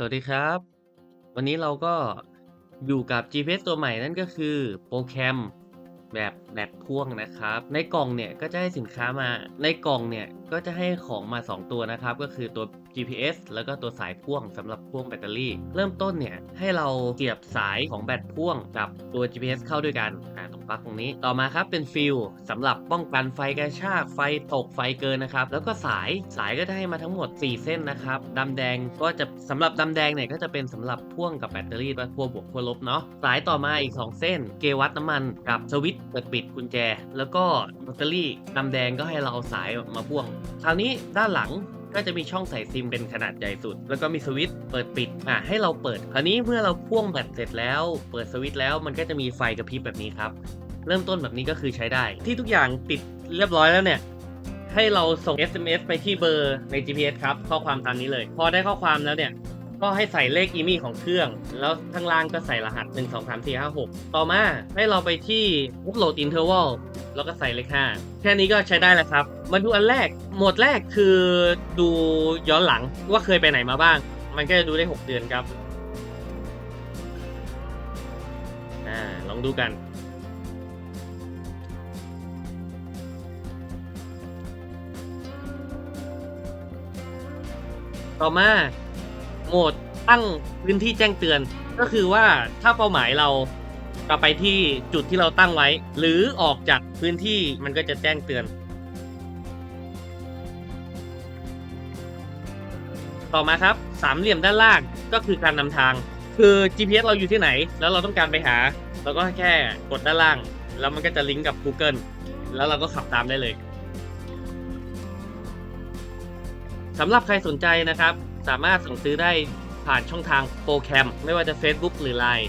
สวัสดีครับ วันนี้เราก็อยู่กับ GPS ตัวใหม่นั่นก็คือโปรแกรมแบบแบตพ่วงนะครับ ในกล่องเนี่ยก็จะให้สินค้ามาในกล่องเนี่ยก็จะให้ของมา 2 ตัวนะครับ ก็คือตัว GPS แล้วก็ตัวสายพ่วงสำหรับพ่วงแบตเตอรี่ เริ่มต้นเนี่ยให้เราเสียบสายของแบตพ่วงกับตัว GPS เข้าด้วยกันอ่าตร ปลั๊กตรงนี้ ต่อมาครับเป็นฟิลสำหรับป้องกันไฟกระชากไฟตกไฟเกินนะครับ แล้วก็สายสายก็ได้มาทั้งหมด 4 เส้นนะครับดำแดงก็จะสำหรับดำแดงเนี่ยก็จะเป็นสำหรับพ่วงกับแบตเตอรี่ว่าพ่วงบวกพ่วงลบเนาะสายต่อมาอีก 2 เส้น เกวัดน้ำมันกับสวิตช์เปิดปิดกุญแจ แล้วก็แบตเตอรี่ดำแดงก็ให้เราเอาสายมาพ่วง คราวนี้ด้านหลังก็จะมีช่องใส่ซิมเป็นขนาดใหญ่สุด แล้วก็มีสวิตช์เปิดปิด อะให้เราเปิด คราวนี้เมื่อเราพ่วงแบตเสร็จแล้ว เปิดสวิตช์แล้วมันก็จะมีไฟกระพริบแบบนี้ครับ เริ่มต้นแบบนี้ก็คือใช้ได้ ที่ทุกอย่างติดเรียบร้อยแล้วเนี่ย ให้เราส่ง SMS ไปที่เบอร์ใน GPS ครับ ข้อความตามนี้เลย พอได้ข้อความแล้วเนี่ย ก็ให้ใส่เลขอีมี่ของเครื่อง แล้วข้างล่างก็ใส่รหัส 1 2 3 4 5 6 ต่อมาให้เราไปที่ upload interval แล้วก็ใส่เลข5แค่นี้ก็ใช้ได้แล้วครับ มาดูอันแรก โหมดแรกคือดูย้อนหลังว่าเคยไปไหนมาบ้าง มันก็จะดูได้ 6 เดือนครับ อ่า ลองดูกัน ต่อมาโหมดตั้งพื้นที่แจ้งเตือน ก็คือว่าถ้าเป้าหมายเราเราไปที่จุดที่เราตั้งไว้ หรือออกจากพื้นที่มันก็จะแจ้งเตือน ต่อมาครับสามเหลี่ยมด้านล่างก็คือการนำทาง คือ GPS เราอยู่ที่ไหน แล้วเราต้องการไปหา เราก็แค่กดด้านล่าง แล้วมันก็จะลิงก์กับ Google แล้วเราก็ขับตามได้เลย สำหรับใครสนใจนะครับ สามารถสั่งซื้อได้ผ่านช่องทางโปรแคมไม่ว่าจะ Facebook หรือ Line